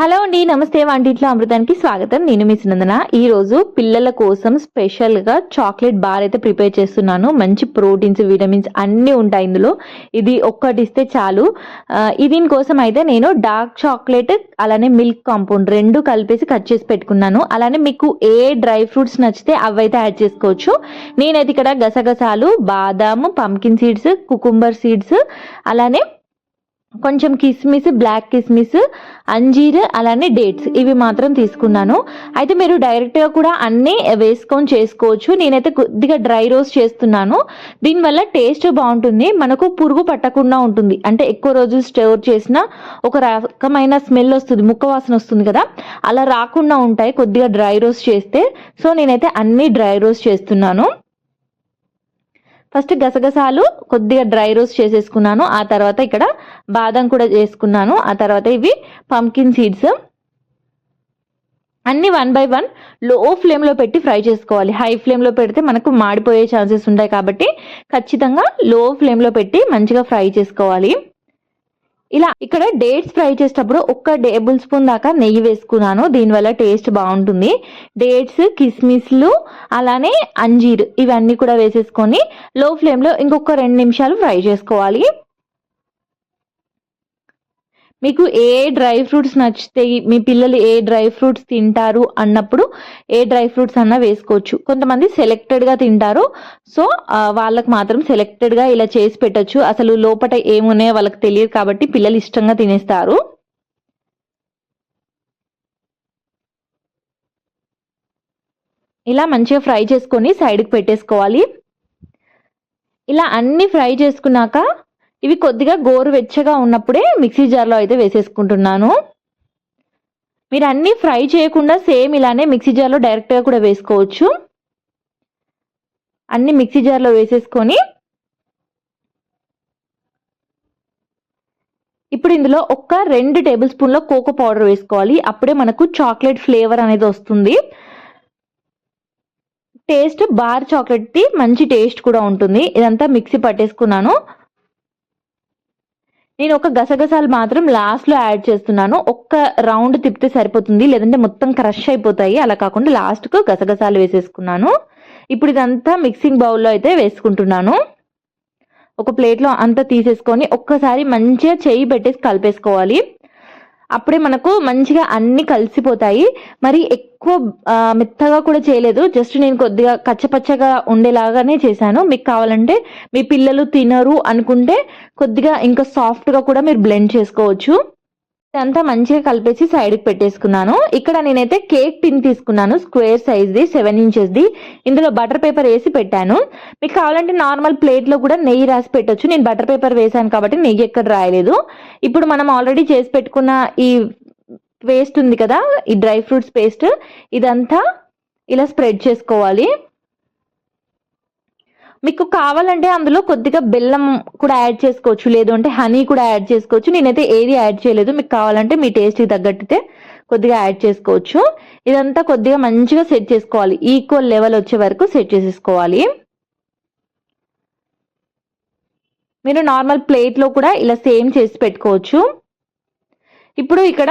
Hello అండి నమస్తే వంటింట్లో అమృతానికి స్వాగతం. నేను మీ సునందన. ఈ రోజు పిల్లల కోసం స్పెషల్గా చాక్లెట్ బార్ అయితే ప్రిపేర్ చేస్తున్నాను. మంచి ప్రోటీన్స్ విటమిన్స్ అన్నీ ఉంటాయి ఇందులో. ఇది ఒక్కటి ఇస్తే చాలు దీనికోసం అయితే నేను డార్క్ చాక్లెట్ అలానే మిల్క్ కాంపౌండ్ రెండు కలిపేసి కట్ చేసి పెట్టుకున్నాను. అలానే మీకు ఏ డ్రై ఫ్రూట్స్ నచ్చితే అవైతే యాడ్ చేసుకోవచ్చు. నేనైతే ఇక్కడ గసగసాలు బాదాము పంకిన్ సీడ్స్ కుకుంబర్ సీడ్స్ అలానే కొంచెం కిస్మిస్ బ్లాక్ కిస్మిస్ అంజీర్ అలానే డేట్స్ ఇవి మాత్రం తీసుకున్నాను. అయితే మీరు డైరెక్ట్గా కూడా అన్నీ వేసుకొని చేసుకోవచ్చు. నేనైతే కొద్దిగా డ్రై రోస్ట్ చేస్తున్నాను. దీనివల్ల టేస్ట్ బాగుంటుంది. మనకు పురుగు పట్టకుండా ఉంటుంది. అంటే ఎక్కువ రోజులు స్టోర్ చేసిన ఒక రకమైన స్మెల్ వస్తుంది. ముక్క వాసన వస్తుంది కదా. అలా రాకుండా ఉంటాయి కొద్దిగా డ్రై రోస్ట్ చేస్తే. సో నేనైతే అన్నీ డ్రై రోస్ట్ చేస్తున్నాను. ఫస్ట్ గసగసాలు కొద్దిగా డ్రై రోస్ట్ చేసేసుకున్నాను. ఆ తర్వాత ఇక్కడ బాదం కూడా చేసుకున్నాను. ఆ తర్వాత ఇవి పంకిన్ సీడ్స్. అన్ని వన్ బై వన్లో ఫ్లేమ్లో పెట్టి ఫ్రై చేసుకోవాలి. హై ఫ్లేమ్లో పెడితే మనకు మాడిపోయే ఛాన్సెస్ ఉంటాయి కాబట్టి ఖచ్చితంగా లో ఫ్లేమ్లో పెట్టి మంచిగా ఫ్రై చేసుకోవాలి. ఇలా ఇక్కడ డేట్స్ ఫ్రై చేసేటప్పుడు ఒక్క టేబుల్ స్పూన్ దాకా నెయ్యి వేసుకున్నాను. దీనివల్ల టేస్ట్ బాగుంటుంది. డేట్స్ కిస్మిస్లు అలానే అంజీర్ ఇవన్నీ కూడా వేసేసుకొని లో ఫ్లేమ్లో ఇంకొక రెండు నిమిషాలు ఫ్రై చేసుకోవాలి. మీకు ఏ డ్రై ఫ్రూట్స్ నచ్చుతాయి మీ పిల్లలు ఏ డ్రై ఫ్రూట్స్ తింటారు అన్నప్పుడు ఏ డ్రై ఫ్రూట్స్ అన్నా వేసుకోవచ్చు. కొంతమంది సెలెక్టెడ్గా తింటారు. సో వాళ్ళకి మాత్రం సెలెక్టెడ్గా ఇలా చేసి పెట్టచ్చు. అసలు లోపల ఏమున్నాయో వాళ్ళకి తెలియదు కాబట్టి పిల్లలు ఇష్టంగా తినేస్తారు. ఇలా మంచిగా ఫ్రై చేసుకొని సైడ్కి పెట్టేసుకోవాలి. ఇలా అన్ని ఫ్రై చేసుకున్నాక ఇవి కొద్దిగా గోరువెచ్చగా ఉన్నప్పుడే మిక్సీ జార్లో అయితే వేసేసుకుంటున్నాను. మీరు అన్నీ ఫ్రై చేయకుండా సేమ్ ఇలానే మిక్సీ జార్లో డైరెక్ట్గా కూడా వేసుకోవచ్చు. అన్ని మిక్సీ జార్లో వేసేసుకొని ఇప్పుడు ఇందులో ఒక్క రెండు టేబుల్ స్పూన్ల కోకో పౌడర్ వేసుకోవాలి. అప్పుడే మనకు చాక్లెట్ ఫ్లేవర్ అనేది వస్తుంది. టేస్ట్ బార్ చాక్లెట్ది మంచి టేస్ట్ కూడా ఉంటుంది. ఇదంతా మిక్సీ పట్టేసుకున్నాను. నేను ఒక గసగసాలు మాత్రం లాస్ట్లో యాడ్ చేస్తున్నాను. ఒక్క రౌండ్ తిప్పితే సరిపోతుంది. లేదంటే మొత్తం క్రష్ అయిపోతాయి. అలా కాకుండా లాస్ట్కు గసగసాలు వేసేసుకున్నాను. ఇప్పుడు ఇదంతా మిక్సింగ్ బౌల్లో అయితే వేసుకుంటున్నాను. ఒక ప్లేట్లో అంతా తీసేసుకొని ఒక్కసారి మంచిగా చేయి పెట్టేసి కలిపేసుకోవాలి. అప్పుడే మనకు మంచిగా అన్ని కలిసిపోతాయి. మరి ఎక్కువ మెత్తగా కూడా చేయలేదు. జస్ట్ నేను కొద్దిగా కచ్చపచ్చగా ఉండేలాగానే చేశాను. మీకు కావాలంటే మీ పిల్లలు తినరు అనుకుంటే కొద్దిగా ఇంకా సాఫ్ట్గా కూడా మీరు బ్లెండ్ చేసుకోవచ్చు. ఇదంతా మంచిగా కలిపేసి సైడ్కి పెట్టేసుకున్నాను. ఇక్కడ నేనైతే కేక్ టిన్ తీసుకున్నాను స్క్వేర్ సైజ్ది సెవెన్ ఇంచెస్ది ఇందులో బటర్ పేపర్ వేసి పెట్టాను. మీకు కావాలంటే నార్మల్ ప్లేట్లో కూడా నెయ్యి రాసి పెట్టొచ్చు. నేను బటర్ పేపర్ వేసాను కాబట్టి నెయ్యి ఎక్కడ రాయలేదు. ఇప్పుడు మనం ఆల్రెడీ చేసి పెట్టుకున్న ఈ పేస్ట్ ఉంది కదా ఈ డ్రై ఫ్రూట్స్ పేస్ట్ ఇదంతా ఇలా స్ప్రెడ్ చేసుకోవాలి. మీకు కావాలంటే అందులో కొద్దిగా బెల్లం కూడా యాడ్ చేసుకోవచ్చు. లేదు అంటే హనీ కూడా యాడ్ చేసుకోవచ్చు. నేనైతే ఏది యాడ్ చేయలేదు. మీకు కావాలంటే మీ టేస్ట్కి తగ్గట్టుతే కొద్దిగా యాడ్ చేసుకోవచ్చు. ఇదంతా కొద్దిగా మంచిగా సెట్ చేసుకోవాలి. ఈక్వల్ లెవెల్ వచ్చే వరకు సెట్ చేసేసుకోవాలి. మీరు నార్మల్ ప్లేట్లో కూడా ఇలా సేమ్ చేసి పెట్టుకోవచ్చు. ఇప్పుడు ఇక్కడ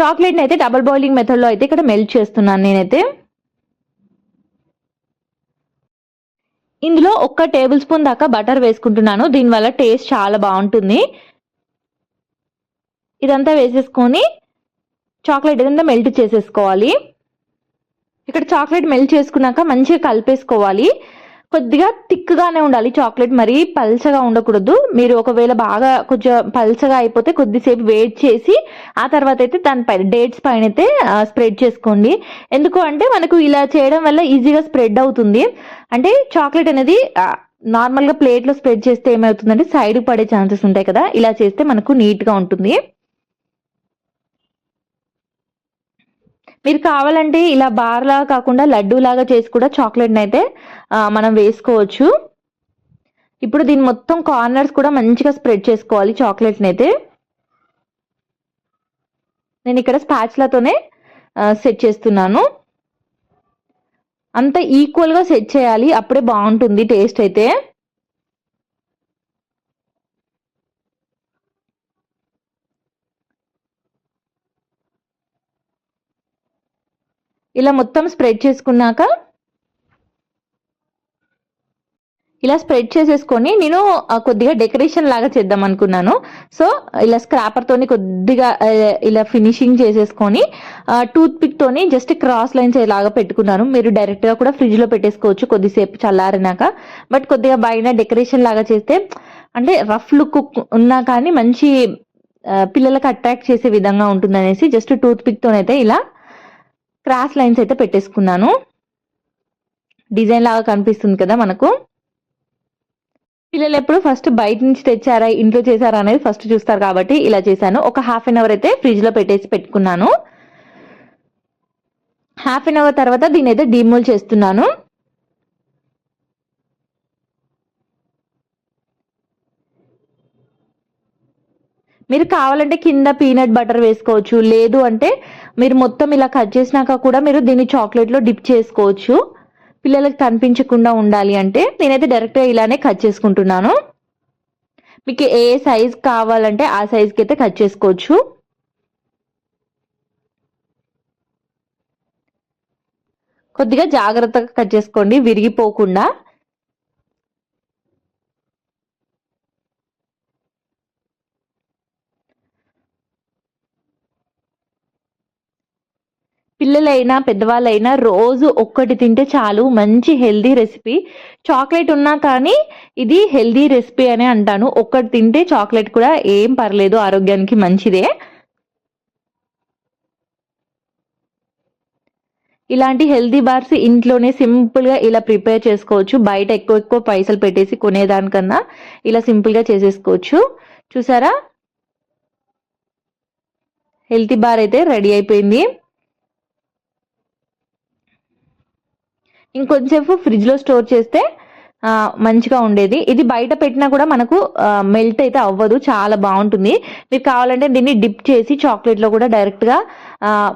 చాక్లెట్ని అయితే డబల్ బాయిలింగ్ మెథడ్లో అయితే ఇక్కడ మెల్ట్ చేస్తున్నాను నేనైతే. ఇందులో ఒక్క టేబుల్ స్పూన్ దాకా బటర్ వేసుకుంటున్నాను. దీనివల్ల టేస్ట్ చాలా బాగుంటుంది. ఇదంతా వేసేసుకొని చాక్లెట్ ఇదంతా మెల్ట్ చేసేసుకోవాలి. ఇక్కడ చాక్లెట్ మెల్ట్ చేసుకున్నాక మంచిగా కలిపేసుకోవాలి. కొద్దిగా థిక్గానే ఉండాలి చాక్లెట్ మరీ పల్చగా ఉండకూడదు. మీరు ఒకవేళ బాగా కొంచెం పల్చగా అయిపోతే కొద్దిసేపు వెయిట్ చేసి ఆ తర్వాత అయితే దానిపై డేట్స్ పైన అయితే స్ప్రెడ్ చేసుకోండి. ఎందుకు అంటే మనకు ఇలా చేయడం వల్ల ఈజీగా స్ప్రెడ్ అవుతుంది. అంటే చాక్లెట్ అనేది నార్మల్గా ప్లేట్లో స్ప్రెడ్ చేస్తే ఏమవుతుందంటే సైడ్ పడే ఛాన్సెస్ ఉంటాయి కదా. ఇలా చేస్తే మనకు నీట్గా ఉంటుంది. మీరు కావాలంటే ఇలా బార్ లాగా కాకుండా లడ్డూ లాగా చేసి కూడా చాక్లెట్ని అయితే మనం వేసుకోవచ్చు. ఇప్పుడు దీని మొత్తం కార్నర్స్ కూడా మంచిగా స్ప్రెడ్ చేసుకోవాలి చాక్లెట్ని అయితే. నేను ఇక్కడ స్పాచ్లతోనే సెట్ చేస్తున్నాను. అంత ఈక్వల్గా సెట్ చేయాలి అప్పుడే బాగుంటుంది టేస్ట్ అయితే. ఇలా మొత్తం స్ప్రెడ్ చేసుకున్నాక ఇలా స్ప్రెడ్ చేసేసుకొని నేను కొద్దిగా డెకరేషన్ లాగా చేద్దాం అనుకున్నాను. సో ఇలా స్క్రాపర్ తోని కొద్దిగా ఇలా ఫినిషింగ్ చేసేసుకొని టూత్ పిక్ తోని జస్ట్ క్రాస్ లైన్స్ ఇలాగా పెట్టుకున్నాను. మీరు డైరెక్ట్గా కూడా ఫ్రిడ్జ్లో పెట్టేసుకోవచ్చు కొద్దిసేపు చల్లారినాక. బట్ కొద్దిగా పైన డెకరేషన్ లాగా చేస్తే అంటే రఫ్ లుక్ ఉన్నా కానీ మంచి పిల్లలకు అట్రాక్ట్ చేసే విధంగా ఉంటుందనేసి జస్ట్ టూత్ పిక్ తోనైతే ఇలా క్రాస్ లైన్స్ అయితే పెట్టేసుకున్నాను. డిజైన్ లాగా కనిపిస్తుంది కదా మనకు. పిల్లలు ఎప్పుడు ఫస్ట్ బయట నుంచి తెచ్చారా ఇంట్లో చేశారా అనేది ఫస్ట్ చూస్తారు కాబట్టి ఇలా చేశాను. ఒక హాఫ్ అన్ అవర్ అయితే ఫ్రిడ్జ్లో పెట్టేసి పెట్టుకున్నాను. హాఫ్ అన్ అవర్ తర్వాత దీని అయితే డీమోల్ చేస్తున్నాను. మీరు కావాలంటే కింద పీనట్ బటర్ వేసుకోవచ్చు. లేదు అంటే మీరు మొత్తం ఇలా కట్ చేసినాక కూడా మీరు దీన్ని చాక్లెట్లో డిప్ చేసుకోవచ్చు. పిల్లలకు కనిపించకుండా ఉండాలి అంటే నేనైతే డైరెక్ట్గా ఇలానే కట్ చేసుకుంటున్నాను. మీకు ఏ సైజ్ కావాలంటే ఆ సైజ్కి అయితే కట్ చేసుకోవచ్చు. కొద్దిగా జాగ్రత్తగా కట్ చేసుకోండి విరిగిపోకుండా. పిల్లలైనా పెద్దవాళ్ళైనా రోజు ఒక్కటి తింటే చాలు. మంచి హెల్దీ రెసిపీ. చాక్లెట్ ఉన్నా కానీ ఇది హెల్దీ రెసిపీ అనే అంటాను. ఒక్కటి తింటే చాక్లెట్ కూడా ఏం పర్లేదు. ఆరోగ్యానికి మంచిదే. ఇలాంటి హెల్దీ బార్స్ ఇంట్లోనే సింపుల్గా ఇలా ప్రిపేర్ చేసుకోవచ్చు. బయట ఎక్కువ ఎక్కువ పైసలు పెట్టేసి కొనేదానికన్నా ఇలా సింపుల్గా చేసేసుకోవచ్చు. చూసారా? హెల్తీ బార్ అయితే రెడీ అయిపోయింది. ఇంకొంచెంసేపు ఫ్రిడ్జ్లో స్టోర్ చేస్తే మంచిగా ఉండేది. ఇది బయట పెట్టినా కూడా మనకు మెల్ట్ అయితే అవ్వదు. చాలా బాగుంటుంది. మీరు కావాలంటే దీన్ని డిప్ చేసి చాక్లెట్లో కూడా డైరెక్ట్గా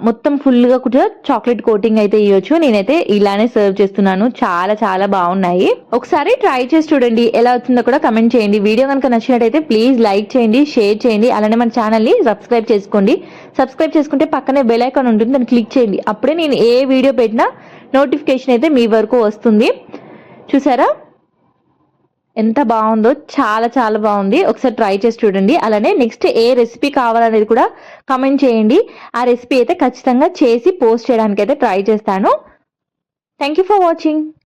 మొత్తం ఫుల్గా కూడా చాక్లెట్ కోటింగ్ అయితే ఇవ్వచ్చు నేనైతే ఇలానే సర్వ్ చేస్తున్నాను. చాలా చాలా బాగున్నాయి. ఒకసారి ట్రై చేసి చూడండి. ఎలా వచ్చిందో కూడా కమెంట్ చేయండి. వీడియో కనుక నచ్చినట్టయితే ప్లీజ్ లైక్ చేయండి షేర్ చేయండి. అలానే మన ఛానల్ని సబ్స్క్రైబ్ చేసుకోండి. సబ్స్క్రైబ్ చేసుకుంటే పక్కనే బెల్ ఐకాన్ ఉంటుంది. దాన్ని క్లిక్ చేయండి. అప్పుడే నేను ఏ వీడియో పెట్టినా నోటిఫికేషన్ అయితే మీ వరకు వస్తుంది. చూసారా? ఎంత బాగుందో చాలా చాలా బాగుంది. ఒకసారి ట్రై చేసి చూడండి. అలానే నెక్స్ట్ ఏ రెసిపీ కావాలనేది కూడా కమెంట్ చేయండి. ఆ రెసిపీ అయితే ఖచ్చితంగా చేసి పోస్ట్ చేయడానికి అయితే ట్రై చేస్తాను. Thank you for watching